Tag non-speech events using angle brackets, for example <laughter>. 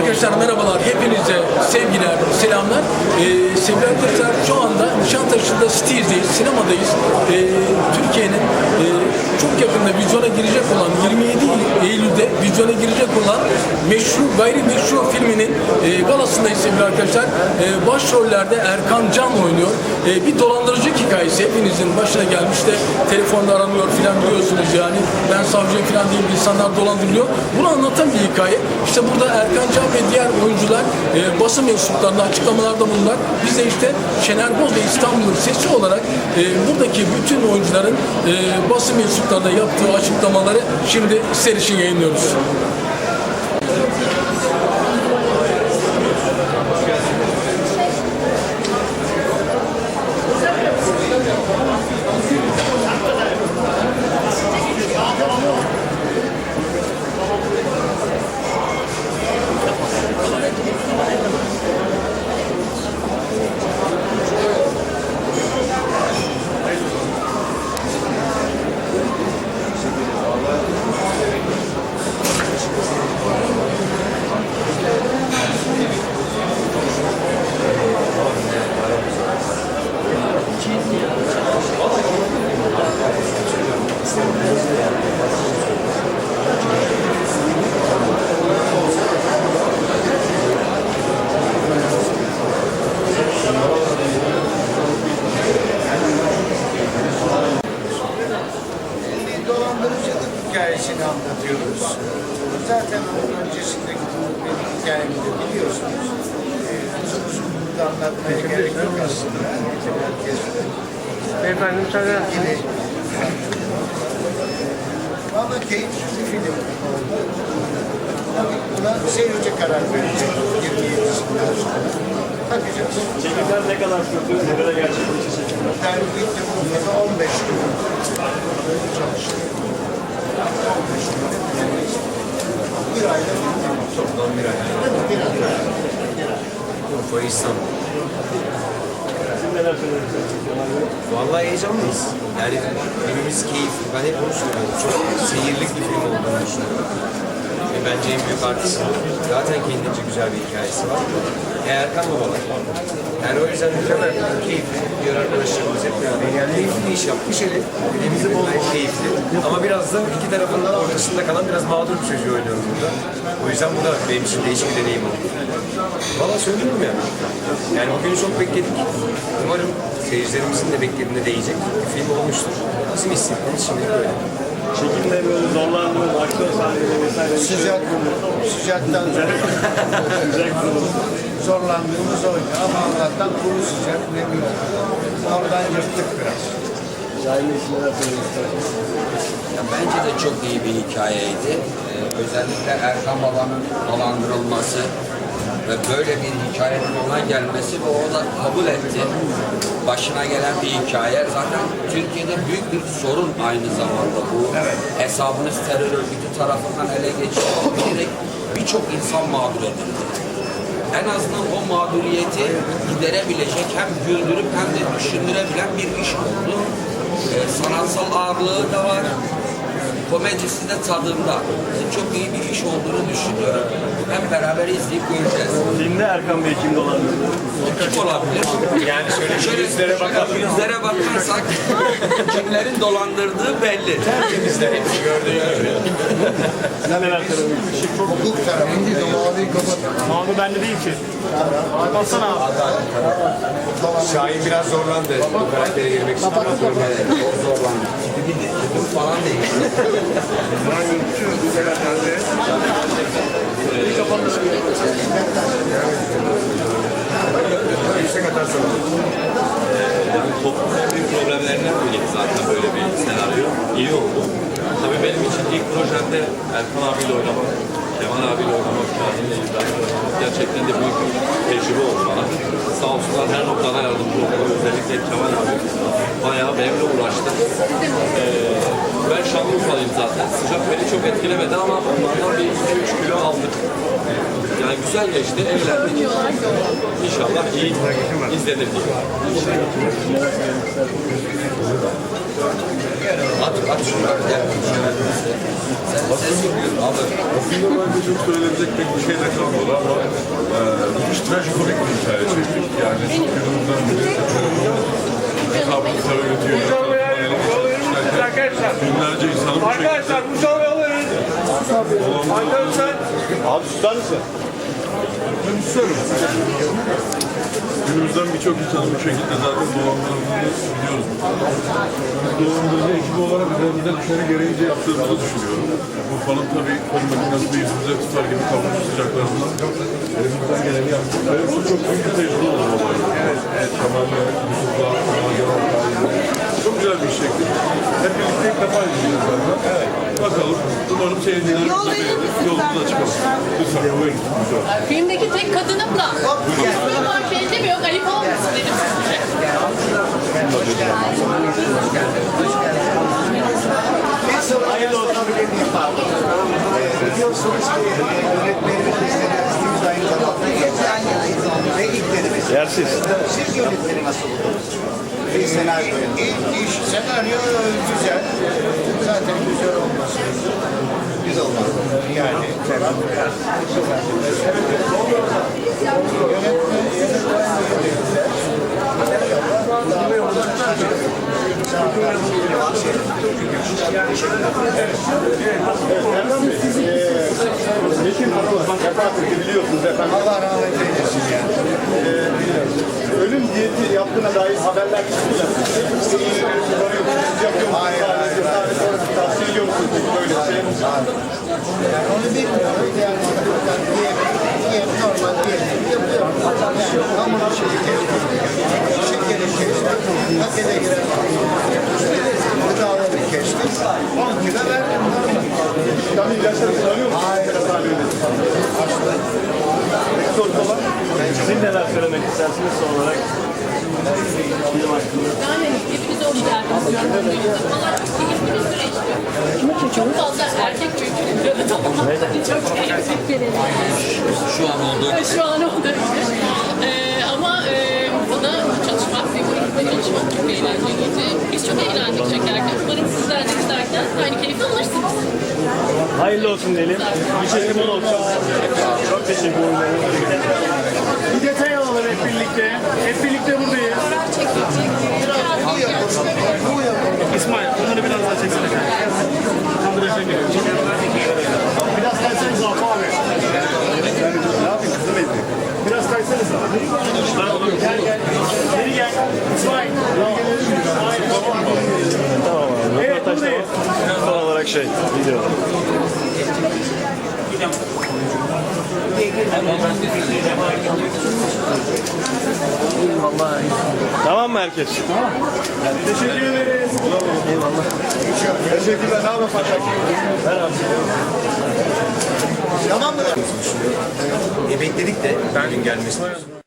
Arkadaşlar merhabalar. Hepinize sevgiler, selamlar. Ee, sevgili arkadaşlar şu anda Nişantaşı'nda City'deyiz, sinemadayız. Ee, Türkiye'nin e, çok yakında vizyona girecek olan 27 Eylül'de vizyona girecek olan meşru, gayrimeşru filminin e, galasındayız sevgili arkadaşlar. E, başrollerde Erkan Can oynuyor. E, bir dolandırıcı hikayesi hepinizin başına gelmiş de telefonda aranıyor filan biliyorsunuz yani. Ben savcıyım filan değil insanlar dolandırılıyor. Bunu anlatan bir hikaye. İşte burada Erkan Can ve diğer oyuncular e, basın mensuplarına açıklamalarda bulundular. Biz de işte Şener Boz ve İstanbul'un sesi olarak e, buradaki bütün oyuncuların e, basın mensuplarına yaptığı açıklamaları şimdi sizler için yayınlıyoruz. bir dolandırıcılık hikayesini anlatıyoruz. Zaten onun öncesindeki benim hikayemi de biliyorsunuz. Ee, uzun uzun burada anlatmaya gerek yok aslında. Beyefendi müsaade eder misiniz? ilgili. Valla keyifli bir film oldu. Tabii buna seyirci karar verecek 27'sinden sonra. Bakacağız. Çekimler ne kadar sürdü, ne kadar gerçekleşti çekimler? Ben bitti burada 15 gün çalıştım. 15 gün. Bir ayda bitti. Toplam bir ay. Bir ay. Urfa İstanbul. Vallahi heyecanlıyız. Yani filmimiz keyifli. Ben hep onu söylüyorum. Çok seyirlik bir film olduğunu düşünüyorum. Ve bence en büyük artısı. Zaten kendince güzel bir hikayesi var. Erkan babalar. Yani o yüzden mükemmel, keyifli. Diğer arkadaşlarımız hep beraber. Yani keyifli bir iş yapmış eli. Filmimizi bol bol keyifli. Ama biraz da iki tarafın ortasında kalan biraz mağdur bir çocuğu oynuyorum burada. O yüzden bu da benim için değişik bir deneyim oldu. Valla söylüyorum yani. Yani bugünü çok bekledik. Umarım seyircilerimizin de beklediğine değecek bir film olmuştur. Bizim hissettiğimiz şimdilik böyle. Çekimde böyle zorlandığınız aksiyon sahneleri vesaire bir şey Sıcak, sıcaktan <laughs> Sıcak durum. zorlandığımız oydu ama Allah'tan kuru sıcak ne bileyim. Oradan yırttık biraz. Şahin'le için neler söylemek istersiniz? Ya bence de çok iyi bir hikayeydi. Ee, özellikle Erkan Baba'nın dolandırılması ve böyle bir hikayenin ona gelmesi ve o da kabul etti. Başına gelen bir hikaye. Zaten Türkiye'de büyük bir sorun aynı zamanda bu. Hesabınız terör örgütü tarafından ele geçirilerek birçok insan mağdur edildi. En azından o mağduriyeti giderebilecek hem güldürüp hem de düşündürebilen bir iş oldu. Ee, sanatsal ağırlığı da var. Komedisi de tadında. Ee, çok iyi bir iş olduğunu düşünüyorum. Hep beraber izleyip göreceğiz. Filmde Erkan Bey kim dolandırdı? Kim olabilir? Yani şöyle, şöyle yüzlere bakalım. Yüzlere bakarsak kimlerin dolandırdığı belli. Siz neler söylemek istersiniz? Hukuk tarafında mavi kapat. Mavi bende değil ki. Baksana abi. Şahin biraz zorlandı bu karaktere girmek için. Çok zorlandı. Tipi, tipi falan değişti. Yüksek atarsan olur. toplumun büyük problemlerinden biriydi zaten böyle bir senaryo. İyi oldu. Tabii benim için ilk projemde Erkan abiyle oynamak, Kemal abiyle oynamak, Şahin'le İbrahim'le gerçekten de büyük bir tecrübe oldu bana. Sağ olsunlar her noktada yardımcı oldular. Özellikle Kemal abi bayağı benimle uğraştı. Ee, ben Şanlıurfalıyım zaten. Sıcak beni çok etkilemedi ama onlardan bir 2-3 kilo aldık. Yani güzel geçti, eğlendik. İnşallah iyi izlenir diye. At, at şunları gel. Sen ses yapıyorsun abi. Aslında bence çok söylenecek pek bir şey de kalmadı ama e, müthiş trajikomik bir hikaye çektik. Yani günümüzden biri hesabını tabii ötüyor. Binlerce insanı bu şekilde Arkadaşlar bu çalmayı alırız. Arkadaşlar. Abi tutar mısın? Ben isterim. Günümüzden birçok insanın bu şekilde zaten dolandırıldığını biliyoruz. Dolandırıcı ekibi olarak üzerimize düşeni gereğince yaptığımızı düşünüyorum. Bu falan tabii kol makinesini yüzümüze tutar gibi kavrulmuş sıcaklarından elimizden geleni yaptık. Benim için çok büyük bir tecrübe oldu bu olay. Evet, evet. Tamamen Yusuf'la, Mageran Çok güzel bir çektik. Hep birlikte ilk defa izleyeceğiz zaten. Evet. Bakalım. Umarım seyircilerimiz de beğenir. Yolumuza çıkalım. Lütfen buyurun. Lütfen. Filmdeki tek kadınımla. İsmi var şeyde mi yok? Ayıp olmasın dedim size. Hayırlı olsun. Biliyorsunuz ki yönetmenimiz senaristimiz aynı zamanda geçen yıl ve ilk denemesi. Yersiz. Siz yönetmeni nasıl buldunuz? Bir senaryo. İlk iş, senaryo güzel. Zaten güzel olması. Güzel olması. Yani. Yönetmen, Metin Hanım'ın vefat etti biliyorsunuz efendim. Allah rahmet eylesin yani. Ölüm diyeti yaptığına dair haberler çıkıyor. Siz yapıyor musunuz? Hayır, hayır, Sadece, sadece tavsiye ediyor musunuz peki böyle bir şey? Yani onu bilmiyorum. Yani diye, diye normal diye yapıyorum. Yani hamur şeyi kestim. Şekeri kestim. Pakete giren gıdaları kestim. 10 kilo verdim. Tabii ilaçları kullanıyor musunuz? Hayır. Sorusu olan? Sizin neler söylemek istersiniz son olarak? Film hakkında. Yani hepinize hoş geldiniz. Valla keyifli bir süreçti. Çok fazla erkek tamamlamak çok keyifli. Şu an olduğu Şu an oldu. Biz çok eğlendik çekerken. Umarım sizler de izlerken aynı keyfi alırsınız. Hayırlı olsun diyelim. Bir çekim olsun. Çok teşekkür ederim. Bir detay alalım hep birlikte. Hep birlikte buradayız. İsmail, bunları biraz daha çeksene. Kadraja giriyor. Biraz kayseniz abi abi. Ne yapayım kızım elini? Biraz kayseniz abi. Gel gel. Geri gel. İsmail. Aynen. Tamam abi. Evet buradayız. Son olarak şey, video. Tamam mı herkes? Tamam. Teşekkür ederiz. Eyvallah. Teşekkürler. Ne yapalım Fatih? Tamam mı? E, bekledik de bugün gelmesini.